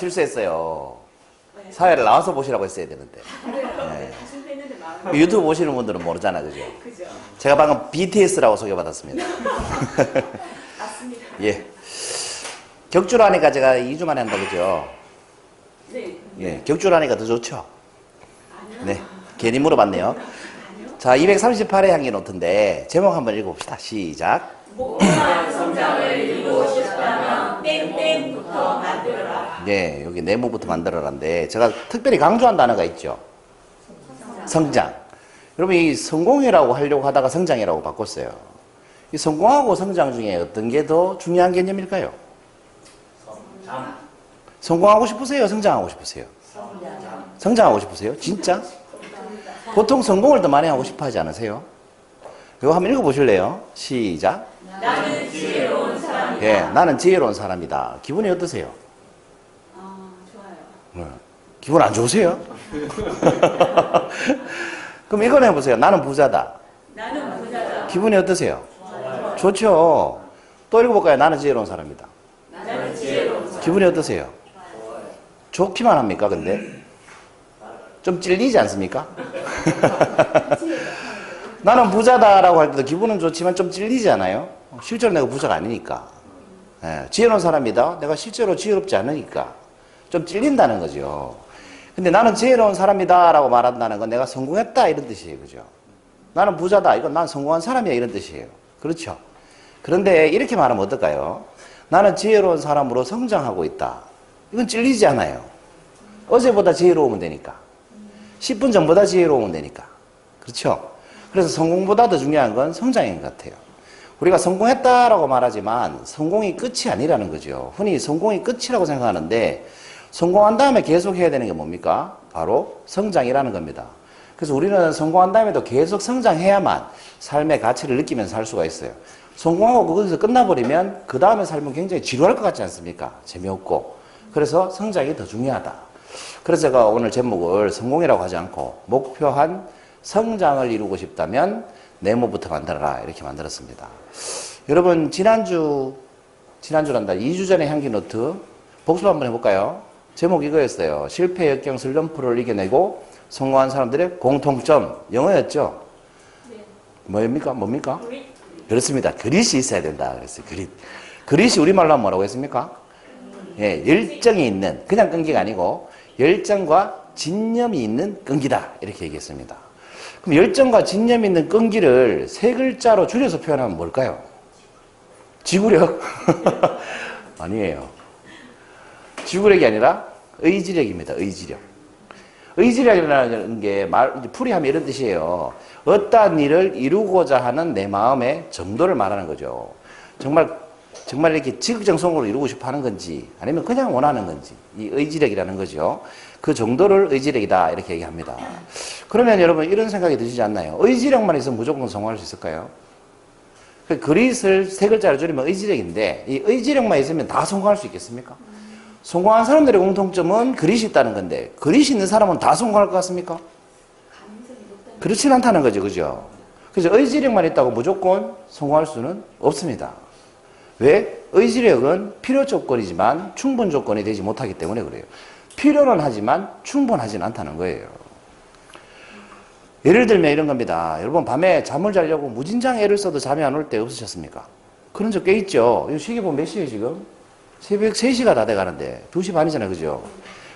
아, 실수했어요. 사회를 나와서 보시라고 했어야 되는데. 네. 유튜브 보시는 분들은 모르잖아, 그죠? 그죠? 제가 방금 BTS라고 소개받았습니다. 맞습니다. 예. 격주로 하니까 제가 2주 만에 한다, 그죠? 네. 예. 격주로 하니까 더 좋죠? 아니요. 네. 괜히 물어봤네요. 자, 238회 향기 노트인데, 제목 한번 읽어봅시다. 시작. 목표한 성장을 이루고 싶다면 땡땡부터 만들어라. 네, 여기 네모부터 만들어라는데, 제가 특별히 강조한 단어가 있죠. 성장. 여러분, 이 성공이라고 하려고 하다가 성장이라고 바꿨어요. 이 성공하고 성장 중에 어떤 게 더 중요한 개념일까요? 성공하고 싶으세요? 성장하고 싶으세요? 성장하고 싶으세요? 진짜? 보통 성공을 더 많이 하고 싶어 하지 않으세요? 이거 한번 읽어보실래요? 시작. 나는 지혜로운 사람이다. 예, 나는 지혜로운 사람이다. 기분이 어떠세요? 아, 좋아요. 네. 기분 안 좋으세요? 그럼 이걸 해보세요. 나는 부자다. 나는 부자다. 기분이 어떠세요? 좋죠. 또 읽어볼까요? 나는 지혜로운 사람이다. 나는 지혜로운 사람. 기분이 어떠세요? 좋기만 합니까, 근데? 좀 찔리지 않습니까? 나는 부자다라고 할 때도 기분은 좋지만 좀 찔리지 않아요? 실제로 내가 부자가 아니니까. 예, 지혜로운 사람이다. 내가 실제로 지혜롭지 않으니까. 좀 찔린다는 거죠. 근데 나는 지혜로운 사람이다 라고 말한다는 건 내가 성공했다 이런 뜻이에요. 그죠? 나는 부자다. 이건 난 성공한 사람이야 이런 뜻이에요. 그렇죠? 그런데 이렇게 말하면 어떨까요? 나는 지혜로운 사람으로 성장하고 있다. 이건 찔리지 않아요. 어제보다 지혜로우면 되니까. 10분 전보다 지혜로우면 되니까. 그렇죠? 그래서 성공보다 더 중요한 건 성장인 것 같아요. 우리가 성공했다라고 말하지만 성공이 끝이 아니라는 거죠. 흔히 성공이 끝이라고 생각하는데 성공한 다음에 계속 해야 되는 게 뭡니까? 바로 성장이라는 겁니다. 그래서 우리는 성공한 다음에도 계속 성장해야만 삶의 가치를 느끼면서 살 수가 있어요. 성공하고 거기서 끝나버리면 그 다음에 삶은 굉장히 지루할 것 같지 않습니까? 재미없고. 그래서 성장이 더 중요하다. 그래서 제가 오늘 제목을 성공이라고 하지 않고 목표한 성장을 이루고 싶다면 네모부터 만들어라 이렇게 만들었습니다. 여러분 지난주 지난주란다 2주 전에 향기 노트 복습 한번 해볼까요? 제목 이거였어요. 실패 역경 슬럼프를 이겨내고 성공한 사람들의 공통점 영어였죠. 뭡니까? 뭡니까? 우리 그렇습니다. 그릿이 있어야 된다. 그랬어요. 그릿. 그릿이 우리말로 하면 뭐라고 했습니까? 예, 열정이 있는, 그냥 끈기가 아니고, 열정과 진념이 있는 끈기다. 이렇게 얘기했습니다. 그럼 열정과 진념이 있는 끈기를 세 글자로 줄여서 표현하면 뭘까요? 지구력? 아니에요. 지구력이 아니라 의지력입니다. 의지력. 의지력이라는 게 말, 풀이하면 이런 뜻이에요. 어떠한 일을 이루고자 하는 내 마음의 정도를 말하는 거죠. 정말, 정말 이렇게 지극정성으로 이루고 싶어 하는 건지, 아니면 그냥 원하는 건지, 이 의지력이라는 거죠. 그 정도를 의지력이다, 이렇게 얘기합니다. 그러면 여러분, 이런 생각이 드시지 않나요? 의지력만 있으면 무조건 성공할 수 있을까요? 그 그릿을 세 글자로 줄이면 의지력인데, 이 의지력만 있으면 다 성공할 수 있겠습니까? 성공한 사람들의 공통점은 그릿이 있다는 건데, 그릿이 있는 사람은 다 성공할 것 같습니까? 그렇진 않다는 거죠, 그죠? 그래서 의지력만 있다고 무조건 성공할 수는 없습니다. 왜? 의지력은 필요 조건이지만 충분 조건이 되지 못하기 때문에 그래요. 필요는 하지만 충분하진 않다는 거예요. 예를 들면 이런 겁니다. 여러분, 밤에 잠을 자려고 무진장 애를 써도 잠이 안 올 때 없으셨습니까? 그런 적 꽤 있죠. 시계 보면 몇 시에요, 지금? 새벽 3시가 다 돼 가는데, 2시 반이잖아요, 그죠?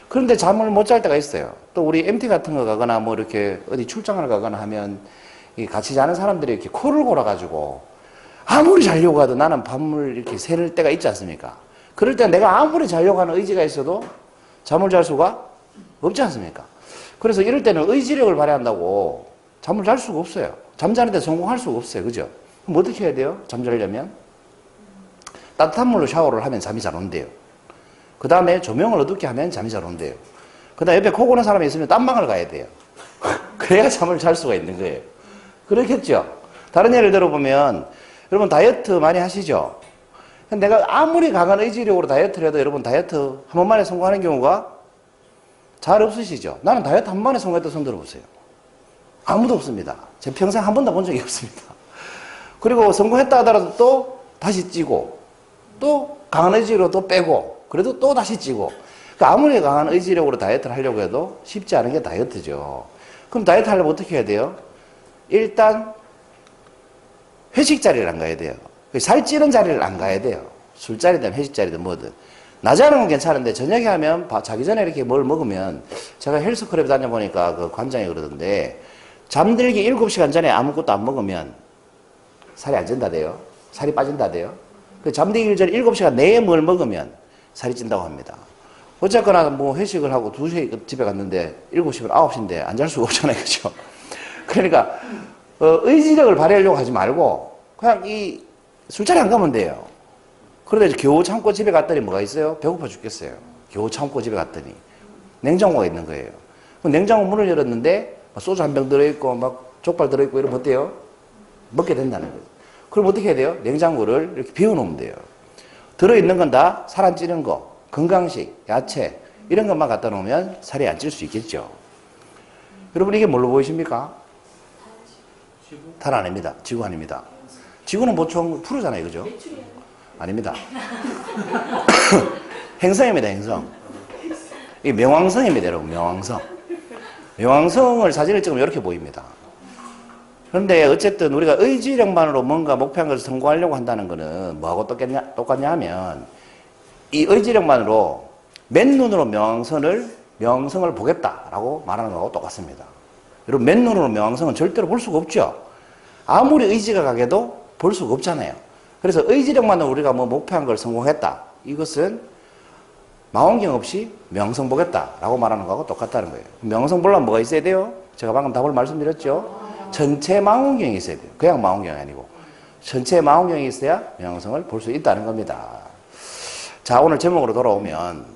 그런데 잠을 못 잘 때가 있어요. 또 우리 MT 같은 거 가거나 뭐 이렇게 어디 출장을 가거나 하면 이 같이 자는 사람들이 이렇게 코를 골아가지고 아무리 자려고 해도 나는 밤을 이렇게 새는 때가 있지 않습니까? 그럴 때 내가 아무리 자려고 하는 의지가 있어도 잠을 잘 수가 없지 않습니까? 그래서 이럴 때는 의지력을 발휘한다고 잠을 잘 수가 없어요. 잠자는데 성공할 수가 없어요. 그죠? 그럼 어떻게 해야 돼요? 잠자려면? 따뜻한 물로 샤워를 하면 잠이 잘 온대요. 그 다음에 조명을 어둡게 하면 잠이 잘 온대요. 그 다음에 옆에 코 고는 사람이 있으면 딴방을 가야 돼요. 그래야 잠을 잘 수가 있는 거예요. 그렇겠죠? 다른 예를 들어보면, 여러분 다이어트 많이 하시죠? 내가 아무리 강한 의지력으로 다이어트를 해도 여러분 다이어트 한 번만에 성공하는 경우가 잘 없으시죠? 나는 다이어트 한 번에 성공했다 손 들어보세요. 아무도 없습니다. 제 평생 한 번도 본 적이 없습니다. 그리고 성공했다 하더라도 또 다시 찌고, 또 강한 의지로 또 빼고, 그래도 또 다시 찌고, 그러니까 아무리 강한 의지력으로 다이어트를 하려고 해도 쉽지 않은 게 다이어트죠. 그럼 다이어트 하려면 어떻게 해야 돼요? 일단 회식 자리를 안 가야 돼요. 살 찌는 자리를 안 가야 돼요. 술자리든 회식 자리든 뭐든. 낮에 하는 건 괜찮은데 저녁에 하면 바- 자기 전에 이렇게 뭘 먹으면 제가 헬스 클럽에 다녀보니까 그 관장이 그러던데 잠들기 7시간 전에 아무것도 안 먹으면 살이 안 찐다대요. 살이 빠진다대요. 그 잠들기 전에 7시간 내에 뭘 먹으면 살이 찐다고 합니다. 어쨌거나 뭐 회식을 하고 2시에 집에 갔는데 7시면 9시인데 안 잘 수가 없잖아요. 그죠? 그러니까 어, 의지력을 발휘하려고 하지 말고 그냥 이 술자리 안 가면 돼요. 그러다 이제 겨우 참고 집에 갔더니 뭐가 있어요? 배고파 죽겠어요. 겨우 참고 집에 갔더니 냉장고가 있는 거예요. 그 냉장고 문을 열었는데 막 소주 한 병 들어있고 막 족발 들어있고 이러면 어때요? 먹게 된다는 거죠. 그럼 어떻게 해야 돼요? 냉장고를 이렇게 비워놓으면 돼요. 들어있는 건 다 살 안 찌는 거, 건강식, 야채 이런 것만 갖다 놓으면 살이 안 찔 수 있겠죠. 여러분 이게 뭘로 보이십니까? 달 아닙니다. 지구 아닙니다. 지구는 보통 푸르잖아요. 그죠? 아닙니다. 행성입니다. 행성. 이 명왕성입니다. 여러분. 명왕성. 명왕성을 사진을 찍으면 이렇게 보입니다. 그런데 어쨌든 우리가 의지력만으로 뭔가 목표한 것을 성공하려고 한다는 것은 뭐하고 똑같냐, 똑같냐 하면 이 의지력만으로 맨눈으로 명성을, 명성을 보겠다라고 말하는 거하고 똑같습니다. 여러분, 맨눈으로 명성은 절대로 볼 수가 없죠. 아무리 의지가 강해도 볼 수가 없잖아요. 그래서 의지력만으로 우리가 뭐 목표한 걸 성공했다. 이것은 망원경 없이 명성 보겠다라고 말하는 거하고 똑같다는 거예요. 명성 보려면 뭐가 있어야 돼요? 제가 방금 답을 말씀드렸죠. 전체 망원경이 있어야 돼요. 그냥 망원경이 아니고 전체 망원경이 있어야 명성을 볼 수 있다는 겁니다. 자, 오늘 제목으로 돌아오면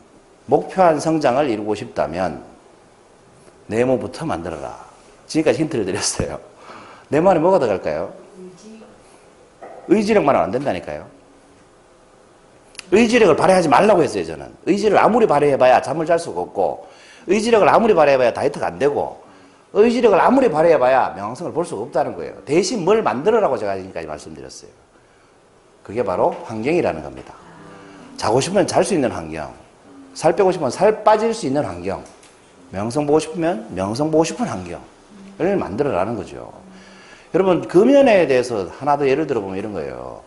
목표한 성장을 이루고 싶다면 네모부터 만들어라. 지금까지 힌트를 드렸어요. 네모 안에 뭐가 들어갈까요? 의지력만은 안 된다니까요. 의지력을 발휘하지 말라고 했어요, 저는. 의지를 아무리 발휘해봐야 잠을 잘 수가 없고, 의지력을 아무리 발휘해봐야 다이어트가 안 되고, 의지력을 아무리 발휘해봐야 명성을 볼 수가 없다는 거예요. 대신 뭘 만들어라고 제가 지금까지 말씀드렸어요. 그게 바로 환경이라는 겁니다. 자고 싶으면 잘 수 있는 환경, 살 빼고 싶으면 살 빠질 수 있는 환경, 명성 보고 싶으면 명성 보고 싶은 환경을 만들어라는 거죠. 여러분, 금연에 대해서 하나 더 예를 들어보면 이런 거예요.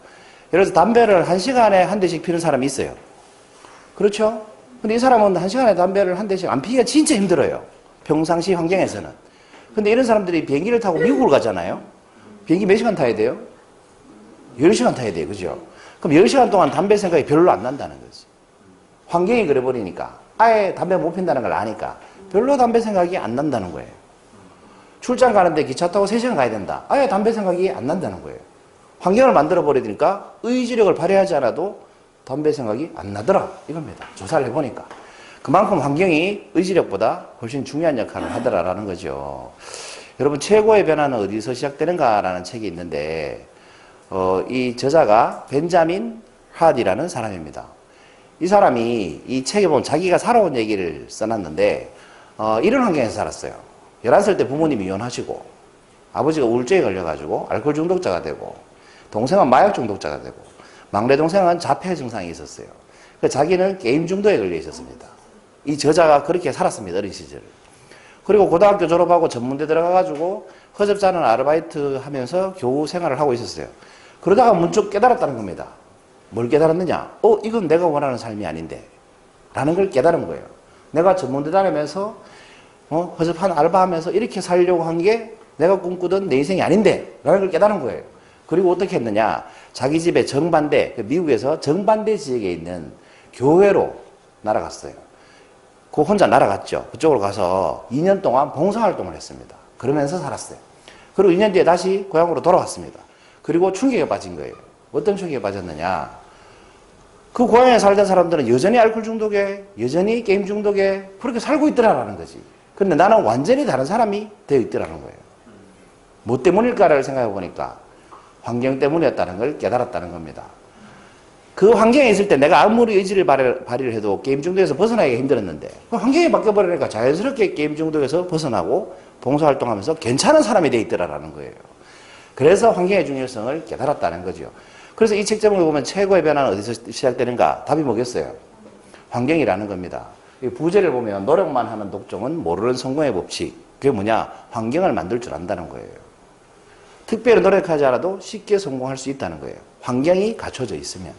예를 들어서 담배를 한 시간에 한 대씩 피는 사람이 있어요. 그렇죠? 근데 이 사람은 한 시간에 담배를 한 대씩 안 피기가 진짜 힘들어요. 평상시 환경에서는. 근데 이런 사람들이 비행기를 타고 미국을 가잖아요. 비행기 몇 시간 타야 돼요? 10시간 타야 돼요. 그죠? 그럼 10시간 동안 담배 생각이 별로 안 난다는 거지. 환경이 그래버리니까. 아예 담배 못 핀다는 걸 아니까. 별로 담배 생각이 안 난다는 거예요. 출장 가는데 기차 타고 3시간 가야 된다. 아예 담배 생각이 안 난다는 거예요. 환경을 만들어 버리니까 의지력을 발휘하지 않아도 담배 생각이 안 나더라. 이겁니다. 조사를 해보니까. 그만큼 환경이 의지력보다 훨씬 중요한 역할을 하더라라는 거죠. 여러분, 최고의 변화는 어디서 시작되는가라는 책이 있는데, 어, 이 저자가 벤자민 하디라는 사람입니다. 이 사람이 이 책에 보면 자기가 살아온 얘기를 써놨는데, 어, 이런 환경에서 살았어요. 11살 때 부모님이 이혼하시고, 아버지가 우울증에 걸려가지고 알코올 중독자가 되고, 동생은 마약 중독자가 되고, 막내 동생은 자폐 증상이 있었어요. 그 자기는 게임 중독에 걸려 있었습니다. 이 저자가 그렇게 살았습니다. 어린 시절. 그리고 고등학교 졸업하고 전문대 들어가가지고 허접자는 아르바이트 하면서 교우 생활을 하고 있었어요. 그러다가 문득 깨달았다는 겁니다. 뭘 깨달았느냐? 어, 이건 내가 원하는 삶이 아닌데. 라는 걸 깨달은 거예요. 내가 전문대 다니면서 어, 허접한 알바하면서 이렇게 살려고 한 게 내가 꿈꾸던 내 인생이 아닌데. 라는 걸 깨달은 거예요. 그리고 어떻게 했느냐? 자기 집에 정반대, 그 미국에서 정반대 지역에 있는 교회로 날아갔어요. 그 혼자 날아갔죠. 그쪽으로 가서 2년 동안 봉사활동을 했습니다. 그러면서 살았어요. 그리고 2년 뒤에 다시 고향으로 돌아왔습니다. 그리고 충격에 빠진 거예요. 어떤 충격에 빠졌느냐? 그 고향에 살던 사람들은 여전히 알코올 중독에, 여전히 게임 중독에 그렇게 살고 있더라라는 거지. 근데 나는 완전히 다른 사람이 되어 있더라는 거예요. 뭐 때문일까를 생각해 보니까 환경 때문이었다는 걸 깨달았다는 겁니다. 그 환경에 있을 때 내가 아무리 의지를 발휘, 발휘를 해도 게임 중독에서 벗어나기가 힘들었는데 그 환경이 바뀌어버리니까 자연스럽게 게임 중독에서 벗어나고 봉사활동하면서 괜찮은 사람이 돼 있더라라는 거예요. 그래서 환경의 중요성을 깨달았다는 거죠. 그래서 이 책 제목을 보면 최고의 변화는 어디서 시작되는가? 답이 뭐겠어요? 환경이라는 겁니다. 이 부제를 보면 노력만 하는 독종은 모르는 성공의 법칙. 그게 뭐냐? 환경을 만들 줄 안다는 거예요. 특별히 노력하지 않아도 쉽게 성공할 수 있다는 거예요. 환경이 갖춰져 있으면.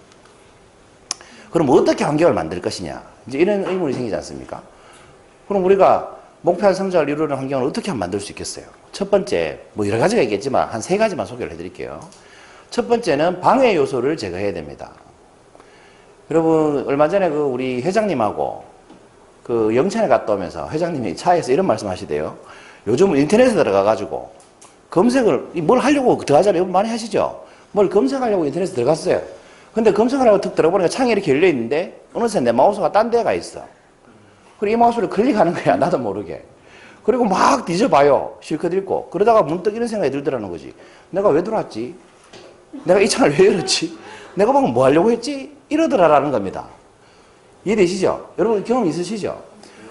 그럼 어떻게 환경을 만들 것이냐? 이제 이런 의문이 생기지 않습니까? 그럼 우리가 목표한 성장을 이루는 환경을 어떻게 하면 만들 수 있겠어요? 첫 번째, 뭐 여러 가지가 있겠지만 한 세 가지만 소개를 해드릴게요. 첫 번째는 방해 요소를 제거해야 됩니다. 여러분, 얼마 전에 그 우리 회장님하고 그 영천에 갔다 오면서 회장님이 차에서 이런 말씀 하시대요. 요즘 인터넷에 들어가가지고 검색을, 이뭘 하려고 들어가잖아요. 많이 하시죠? 뭘 검색하려고 인터넷에 들어갔어요. 근데 검색하려고 툭 들어보니까 창이 이렇게 열려 있는데 어느새 내 마우스가 딴 데가 있어. 그리고 이 마우스를 클릭하는 거야. 나도 모르게. 그리고 막 뒤져봐요. 실컷 읽고. 그러다가 문득 이런 생각이 들더라는 거지. 내가 왜 들어왔지? 내가 이 창을 왜 열었지? 내가 방금 뭐 하려고 했지? 이러더라라는 겁니다. 이해되시죠? 여러분 경험 있으시죠?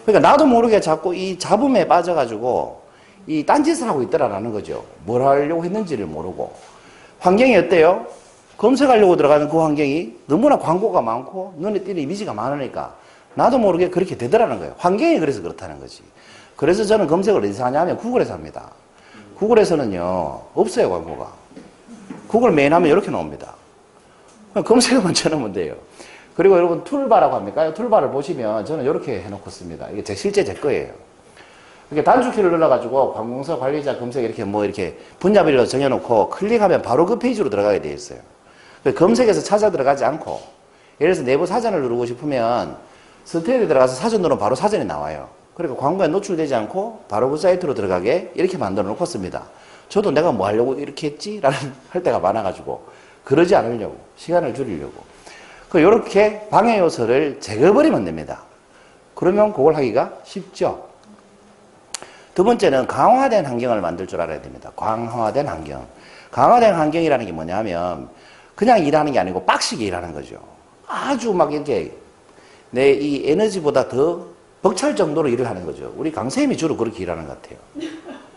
그러니까 나도 모르게 자꾸 이 잡음에 빠져가지고 이 딴짓을 하고 있더라라는 거죠. 뭘 하려고 했는지를 모르고. 환경이 어때요? 검색하려고 들어가는 그 환경이 너무나 광고가 많고 눈에 띄는 이미지가 많으니까 나도 모르게 그렇게 되더라는 거예요. 환경이 그래서 그렇다는 거지. 그래서 저는 검색을 어디서 하냐면 구글에서 합니다. 구글에서는요, 없어요, 광고가. 구글 메인 하면 이렇게 나옵니다. 검색어만 쳐놓으면 돼요. 그리고 여러분 툴바라고 합니까? 이 툴바를 보시면 저는 이렇게 해놓고 씁니다. 이게 제 실제 제 거예요. 이렇게 단축키를 눌러가지고 관공서 관리자 검색 이렇게 뭐 이렇게 분야별로 정해놓고 클릭하면 바로 그 페이지로 들어가게 돼 있어요. 그래서 검색에서 찾아 들어가지 않고 예를 들어서 내부 사전을 누르고 싶으면 스테이에 들어가서 사전 누르면 바로 사전이 나와요. 그러니까 광고에 노출되지 않고 바로 그 사이트로 들어가게 이렇게 만들어 놓고 씁니다. 저도 내가 뭐 하려고 이렇게 했지? 라는 할 때가 많아가지고 그러지 않으려고 시간을 줄이려고 그 이렇게 방해 요소를 제거해버리면 됩니다. 그러면 그걸 하기가 쉽죠. 두 번째는 강화된 환경을 만들 줄 알아야 됩니다. 강화된 환경. 강화된 환경이라는 게 뭐냐면 그냥 일하는 게 아니고 빡시게 일하는 거죠. 아주 막 이렇게 내 이 에너지보다 더 벅찰 정도로 일을 하는 거죠. 우리 강쌤이 주로 그렇게 일하는 것 같아요.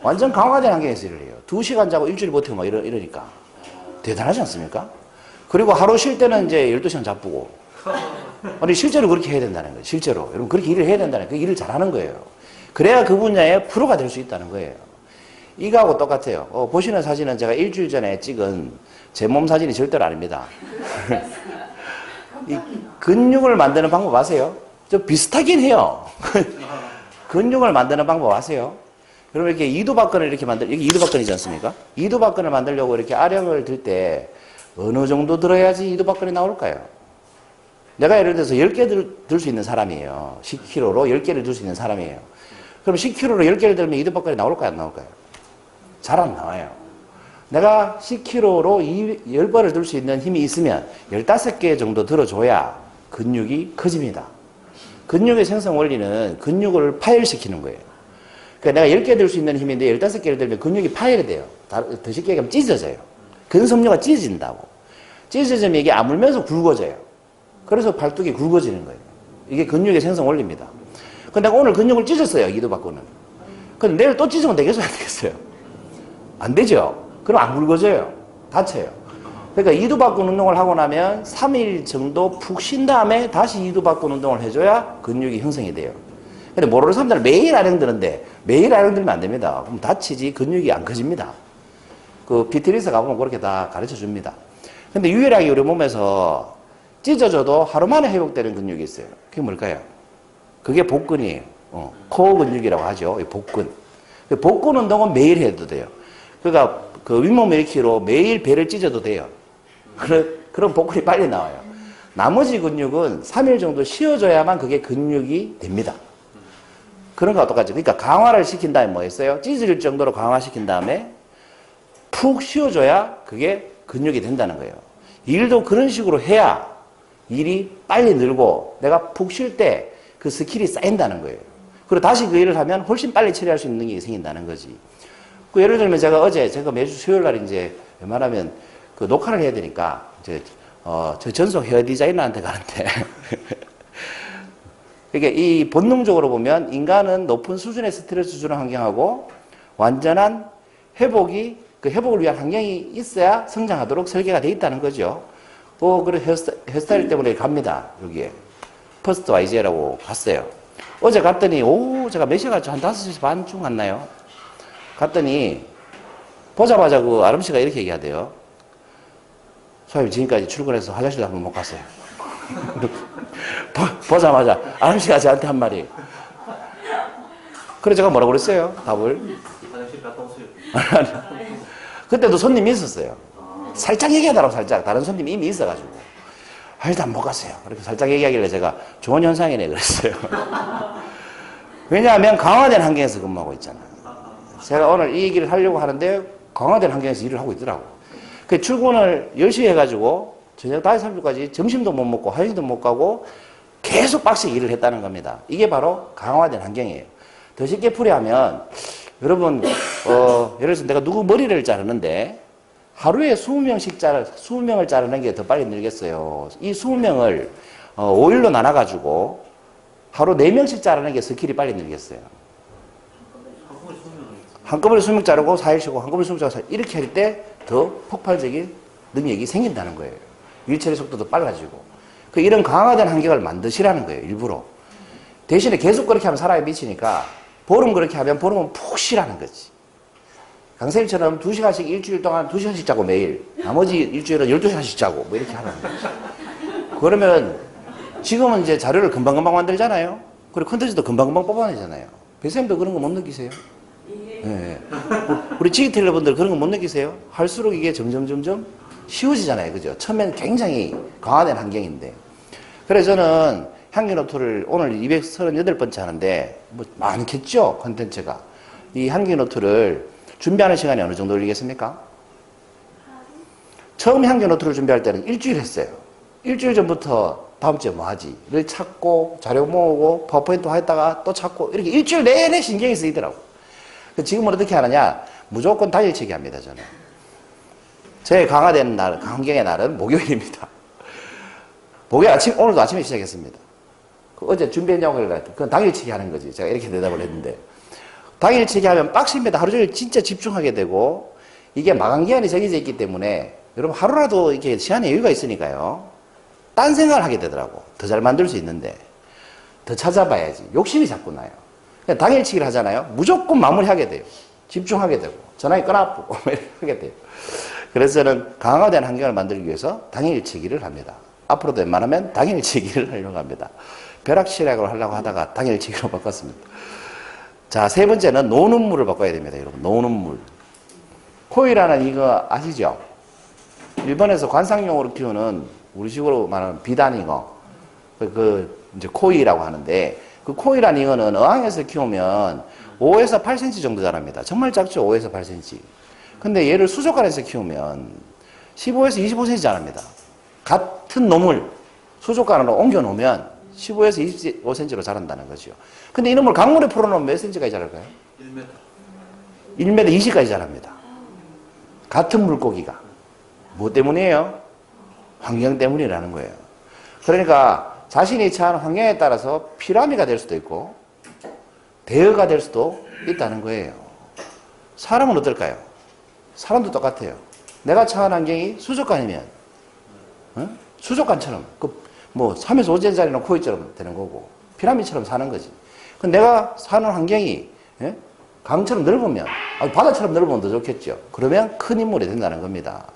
완전 강화된 환경에서 일을 해요. 두 시간 자고 일주일 버티고 막 이러, 이러니까. 대단하지 않습니까? 그리고 하루 쉴 때는 이제 12시간 자쁘고. 아니, 실제로 그렇게 해야 된다는 거예요. 실제로. 여러분, 그렇게 일을 해야 된다는 거예요. 그 일을 잘하는 거예요. 그래야 그 분야의 프로가 될 수 있다는 거예요. 이거하고 똑같아요. 어, 보시는 사진은 제가 일주일 전에 찍은 제 몸 사진이 절대로 아닙니다. 이 근육을 만드는 방법 아세요? 좀 비슷하긴 해요. 근육을 만드는 방법 아세요? 여러분 이렇게 이두박근을 이렇게 만들 이게 이두박근이지 않습니까? 이두박근을 만들려고 이렇게 아령을 들 때 어느 정도 들어야지 이두박근이 나올까요? 내가 예를 들어서 10개 들 수 있는 사람이에요. 10kg로 10개를 들 수 있는 사람이에요. 그럼 10kg로 10개를 들면 이두박근이 나올까요? 안 나올까요? 잘 안 나와요. 내가 10kg로 10번을 들 수 있는 힘이 있으면 15개 정도 들어줘야 근육이 커집니다. 근육의 생성 원리는 근육을 파열시키는 거예요. 그러니까 내가 10개 들 수 있는 힘인데 15개를 들면 근육이 파열이 돼요. 다- 더 쉽게 얘기하면 찢어져요. 근섬유가 찢어진다고. 찢어지면 이게 아물면서 굵어져요. 그래서 팔뚝이 굵어지는 거예요. 이게 근육의 생성 원리입니다. 근데 오늘 근육을 찢었어요. 이도 받고는. 근데 내일 또 찢으면 되겠어요? 안 되겠어요? 안 되죠? 그럼 안 굵어져요. 다쳐요. 그러니까 이두박근 운동을 하고 나면 3일 정도 푹 쉰 다음에 다시 이두박근 운동을 해줘야 근육이 형성이 돼요. 근데 모르는 사람들은 매일 아령 드는데 매일 아령 들면 안 됩니다. 그럼 다치지 근육이 안 커집니다. 그 피트니스 가보면 그렇게 다 가르쳐 줍니다. 근데 유일하게 우리 몸에서 찢어져도 하루 만에 회복되는 근육이 있어요. 그게 뭘까요? 그게 복근이에요. 어, 코어 근육이라고 하죠. 이 복근. 그 복근 운동은 매일 해도 돼요. 그러니까 그 윗몸 일으키로 매일 배를 찢어도 돼요. 그런, 그런 복근이 빨리 나와요. 나머지 근육은 3일 정도 쉬어줘야만 그게 근육이 됩니다. 그런 거와 똑같죠. 그러니까 강화를 시킨 다음에 뭐 했어요? 찢어질 정도로 강화시킨 다음에 푹 쉬어줘야 그게 근육이 된다는 거예요. 일도 그런 식으로 해야 일이 빨리 늘고 내가 푹 쉴 때 그 스킬이 쌓인다는 거예요. 그리고 다시 그 일을 하면 훨씬 빨리 처리할 수 있는 능력이 생긴다는 거지. 그 예를 들면 제가 어제 제가 매주 수요일 날 이제 웬만하면 그 녹화를 해야 되니까 이제 어, 저 전속 헤어 디자이너한테 가는데 그러니까 이 본능적으로 보면 인간은 높은 수준의 스트레스 주는 환경하고 완전한 회복이 그 회복을 위한 환경이 있어야 성장하도록 설계가 되어 있다는 거죠. 어, 그래 헤어스타, 헤어스타일 때문에 갑니다. 여기에. 퍼스트 YG라고 갔어요. 어제 갔더니, 오, 제가 몇 갔죠? 한 5시 반쯤 갔나요? 갔더니, 보자마자 그 아름 씨가 이렇게 얘기하대요. 소장님, 지금까지 출근해서 화장실도 한번 못 갔어요. 보- 보자마자 아름 씨가 저한테 한 말이. 그래 제가 뭐라고 그랬어요? 답을. 화장실 갔다 오세요. 그때도 손님이 있었어요. 살짝 얘기하더라고 살짝 다른 손님이 이미 있어가지고 아, 일단 못 갔어요. 그렇게 살짝 얘기하길래 제가 좋은 현상이네 그랬어요. 왜냐하면 강화된 환경에서 근무하고 있잖아요. 제가 오늘 이 얘기를 하려고 하는데 강화된 환경에서 일을 하고 있더라고. 그 출근을 10시에 해가지고 저녁 5시 30분까지 점심도 못 먹고 화장실도 못 가고 계속 빡세게 일을 했다는 겁니다. 이게 바로 강화된 환경이에요. 더 쉽게 풀이하면 여러분 어, 예를 들어서 내가 누구 머리를 자르는데 하루에 20명씩 자르, 20명을 자르는 게 더 빨리 늘겠어요. 이 20명을 어, 5일로 나눠가지고 하루 4명씩 자르는 게 스킬이 빨리 늘겠어요. 한꺼번에 20명 자르고 4일 쉬고 한꺼번에 20명 자르고 4일 이렇게 할 때 더 폭발적인 능력이 생긴다는 거예요. 일처리 속도도 빨라지고. 그 이런 강화된 환경을 만드시라는 거예요. 일부러. 대신에 계속 그렇게 하면 사람이 미치니까 보름 그렇게 하면 보름은 푹 쉬라는 거지. 강쌤처럼 2시간씩 일주일 동안 2시간씩 자고 매일 나머지 일주일은 12시간씩 자고 뭐 이렇게 하는 거죠. 그러면 지금은 이제 자료를 금방금방 만들잖아요. 그리고 컨텐츠도 금방금방 뽑아내잖아요. 배쌤도 그런 거 못 느끼세요? 예. 우리 지기텔레 분들 그런 거 못 느끼세요? 할수록 이게 점점 점점 쉬워지잖아요. 그죠? 처음엔 굉장히 강화된 환경인데. 그래서 저는 향기노트를 오늘 238번째 하는데 뭐 많겠죠? 컨텐츠가. 이 향기노트를 준비하는 시간이 어느 정도 걸리겠습니까? 처음 향기노트를 준비할 때는 일주일 했어요. 일주일 전부터 다음 주에 뭐 하지?를 찾고 자료 모으고 파워포인트 했다가 또 찾고 이렇게 일주일 내내 신경이 쓰이더라고. 그 지금은 어떻게 하느냐? 무조건 당일치기 합니다, 저는. 제 강화된 날, 환경의 날은 목요일입니다. 목요일 아침, 오늘도 아침에 시작했습니다. 그 어제 준비했냐고 그래가지고, 그건 당일치기 하는 거지. 제가 이렇게 대답을 했는데. 당일치기 하면 빡십니다. 하루 종일 진짜 집중하게 되고, 이게 마감기한이 정해져 있기 때문에, 여러분 하루라도 이렇게 시간에 여유가 있으니까요. 딴 생각을 하게 되더라고. 더 잘 만들 수 있는데. 더 찾아봐야지. 욕심이 자꾸 나요. 그냥 당일치기를 하잖아요. 무조건 마무리하게 돼요. 집중하게 되고 전화기 이렇게 하게 돼요. 그래서 저는 강화된 환경을 만들기 위해서 당일치기를 합니다. 앞으로도 웬만하면 당일치기를 하려고 합니다. 벼락치락을 하려고 하다가 당일치기로 바꿨습니다. 자, 세 번째는 노는 물을 바꿔야 됩니다, 여러분. 노는 물. 코이라는 이거 아시죠? 일본에서 관상용으로 키우는 우리식으로 말하는 비단잉어. 그, 그 이제 코이라고 하는데 그 코이란 잉어는 어항에서 키우면 5에서 8cm 정도 자랍니다. 정말 작죠? 5에서 8cm. 근데 얘를 수족관에서 키우면 15에서 25cm 자랍니다. 같은 놈을 수족관으로 옮겨 놓으면 15에서 25cm로 자란다는 거죠. 근데 이놈을 강물에 풀어놓으면 몇 cm까지 자랄까요? 1m. 1m 20까지 자랍니다. 같은 물고기가. 뭐 때문이에요? 환경 때문이라는 거예요. 그러니까 자신이 처한 환경에 따라서 피라미가 될 수도 있고 대어가 될 수도 있다는 거예요. 사람은 어떨까요? 사람도 똑같아요. 내가 처한 환경이 수족관이면 어? 수족관처럼 그 뭐 3에서 5제자리는 코이처럼 되는 거고 피라미처럼 사는 거지. 그 내가 사는 환경이 예? 강처럼 넓으면 아, 바다처럼 넓으면 더 좋겠죠. 그러면 큰 인물이 된다는 겁니다.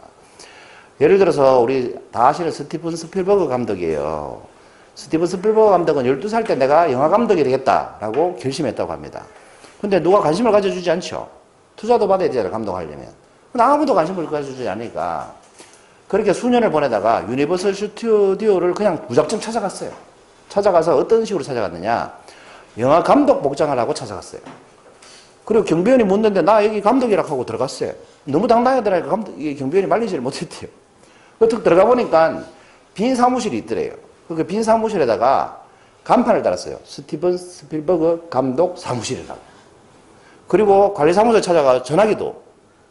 예를 들어서 우리 다 아시는 스티븐 스필버그 감독이에요. 스티븐 스필버그 감독은 12살 때 내가 영화 감독이 되겠다라고 결심했다고 합니다. 근데 누가 관심을 가져주지 않죠. 투자도 받아야 되잖아요, 감독하려면. 근데 아무도 관심을 가져주지 않으니까 그렇게 수년을 보내다가 유니버설 스튜디오를 그냥 무작정 찾아갔어요. 찾아가서 어떤 식으로 찾아갔느냐. 영화 감독 복장을 하고 찾아갔어요. 그리고 경비원이 묻는데 나 여기 감독이라고 하고 들어갔어요. 너무 당당하더라니까 감독, 이 경비원이 말리지를 못했대요. 그렇게 들어가 보니까 빈 사무실이 있더래요. 그 빈 사무실에다가 간판을 달았어요. 스티븐 스필버그 감독 사무실이라고. 그리고 관리사무소 찾아가 전화기도,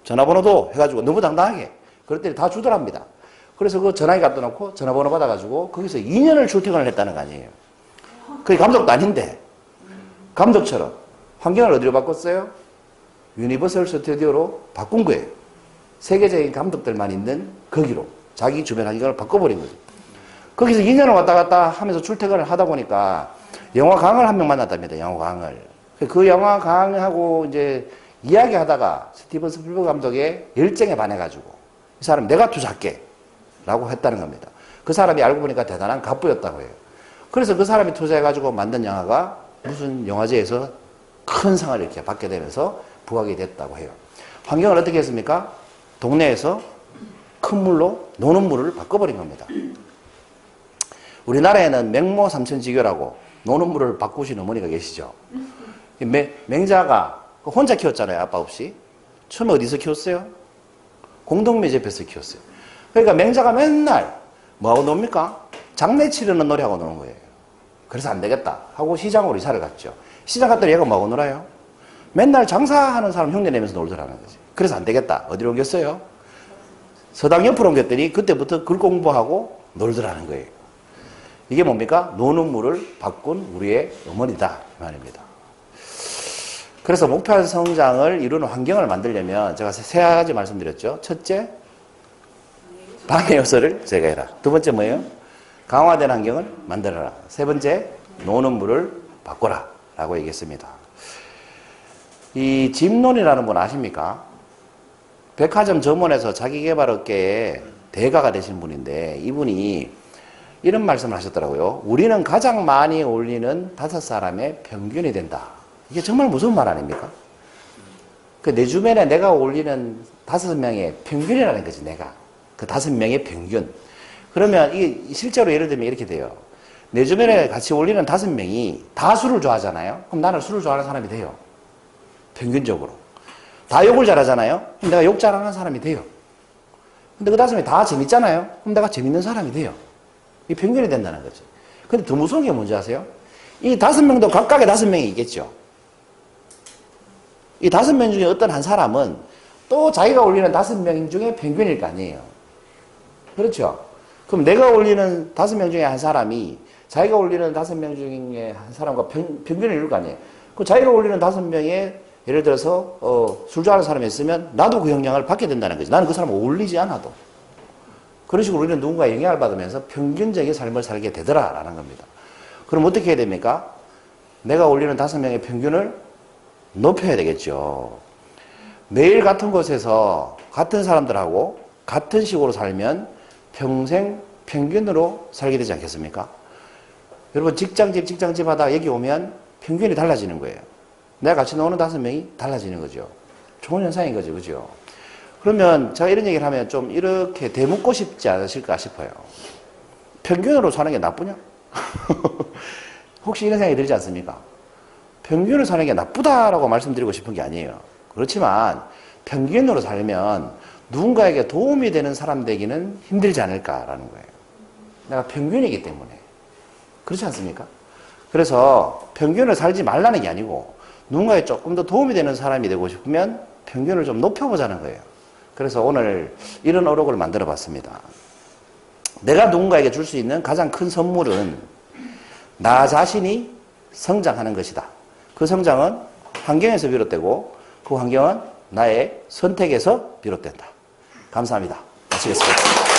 전화번호도 해가지고 너무 당당하게. 그랬더니 다 주더랍니다. 그래서 그 전화기 갖다 놓고 전화번호 받아가지고 거기서 2년을 출퇴근을 했다는 거 아니에요. 그게 감독도 아닌데. 감독처럼. 환경을 어디로 바꿨어요? 유니버설 스튜디오로 바꾼 거예요. 세계적인 감독들만 있는 거기로. 자기 주변 환경을 바꿔버린 거죠. 거기서 2년을 왔다 갔다 하면서 출퇴근을 하다 보니까 영화 강을 한 명 만났답니다. 영화 강을. 그 영화 강하고 이제 이야기하다가 스티븐 스필버그 감독의 열정에 반해가지고 이 사람 내가 투자할게 라고 했다는 겁니다. 그 사람이 알고 보니까 대단한 갑부였다고 해요. 그래서 그 사람이 투자해가지고 만든 영화가 무슨 영화제에서 큰 상을 이렇게 받게 되면서 부각이 됐다고 해요. 환경을 어떻게 했습니까? 동네에서 큰 물로 노는 물을 바꿔버린 겁니다. 우리나라에는 맹모 삼천지교라고 노는 물을 바꾸신 어머니가 계시죠. 맹자가 혼자 키웠잖아요. 아빠 없이. 처음에 어디서 키웠어요? 공동매집에서 키웠어요. 그러니까 맹자가 맨날 뭐하고 놉니까? 장례 치르는 노래하고 노는 거예요. 그래서 안 되겠다 하고 시장으로 이사를 갔죠. 시장 갔더니 얘가 뭐하고 놀아요? 맨날 장사하는 사람 흉내 내면서 놀더라는 거지. 그래서 안 되겠다. 어디로 옮겼어요? 서당 옆으로 옮겼더니 그때부터 글 공부하고 놀더라는 거예요. 이게 뭡니까? 노는 물을 바꾼 우리의 어머니다. 이 말입니다. 그래서 목표한 성장을 이루는 환경을 만들려면 제가 세 가지 말씀드렸죠. 첫째, 방해 요소를 제거해라. 두 번째 뭐예요? 강화된 환경을 만들어라. 세 번째, 노는 물을 바꿔라. 라고 얘기했습니다. 이 집론이라는 분 아십니까? 백화점 점원에서 자기개발업계의 대가가 되신 분인데 이분이 이런 말씀을 하셨더라고요. 우리는 가장 많이 올리는 다섯 사람의 평균이 된다. 이게 정말 무서운 말 아닙니까? 그 내 주변에 내가 올리는 다섯 명의 평균이라는 거지, 내가. 그 다섯 명의 평균. 그러면 이게 실제로 예를 들면 이렇게 돼요. 내 주변에 같이 올리는 다섯 명이 다 술을 좋아하잖아요. 그럼 나는 술을 좋아하는 사람이 돼요. 평균적으로. 다 욕을 잘하잖아요. 그럼 내가 욕 잘하는 사람이 돼요. 근데 그 다섯 명이 다 재밌잖아요. 그럼 내가 재밌는 사람이 돼요. 이 평균이 된다는 거지. 근데 더 무서운 게 뭔지 아세요? 이 다섯 명도 각각의 다섯 명이 있겠죠. 이 다섯 명 중에 어떤 한 사람은 또 자기가 올리는 다섯 명 중에 평균일 거 아니에요. 그렇죠? 그럼 내가 올리는 다섯 명 중에 한 사람이 자기가 올리는 다섯 명 중에 한 사람과 평, 평균을 거 아니에요. 그 자기가 올리는 다섯 명에 예를 들어서 어, 술 좋아하는 사람이 있으면 나도 그 영향을 받게 된다는 거지. 나는 그 사람을 어울리지 않아도. 그런 식으로 우리는 누군가의 영향을 받으면서 평균적인 삶을 살게 되더라라는 겁니다. 그럼 어떻게 해야 됩니까? 내가 올리는 다섯 명의 평균을 높여야 되겠죠. 매일 같은 곳에서 같은 사람들하고 같은 식으로 살면 평생 평균으로 살게 되지 않겠습니까? 여러분 직장집 직장집 하다 여기 오면 평균이 달라지는 거예요. 내가 같이 노는 다섯 명이 달라지는 거죠. 좋은 현상인 거죠. 그죠? 그러면 제가 이런 얘기를 하면 좀 이렇게 대묻고 싶지 않으실까 싶어요. 평균으로 사는 게 나쁘냐? 혹시 이런 생각이 들지 않습니까? 평균을 사는 게 나쁘다라고 말씀드리고 싶은 게 아니에요. 그렇지만 평균으로 살면 누군가에게 도움이 되는 사람 되기는 힘들지 않을까라는 거예요. 내가 평균이기 때문에. 그렇지 않습니까? 그래서 평균을 살지 말라는 게 아니고 누군가에 조금 더 도움이 되는 사람이 되고 싶으면 평균을 좀 높여보자는 거예요. 그래서 오늘 이런 어록을 만들어 봤습니다. 내가 누군가에게 줄 수 있는 가장 큰 선물은 나 자신이 성장하는 것이다. 그 성장은 환경에서 비롯되고 그 환경은 나의 선택에서 비롯된다. 감사합니다. 마치겠습니다.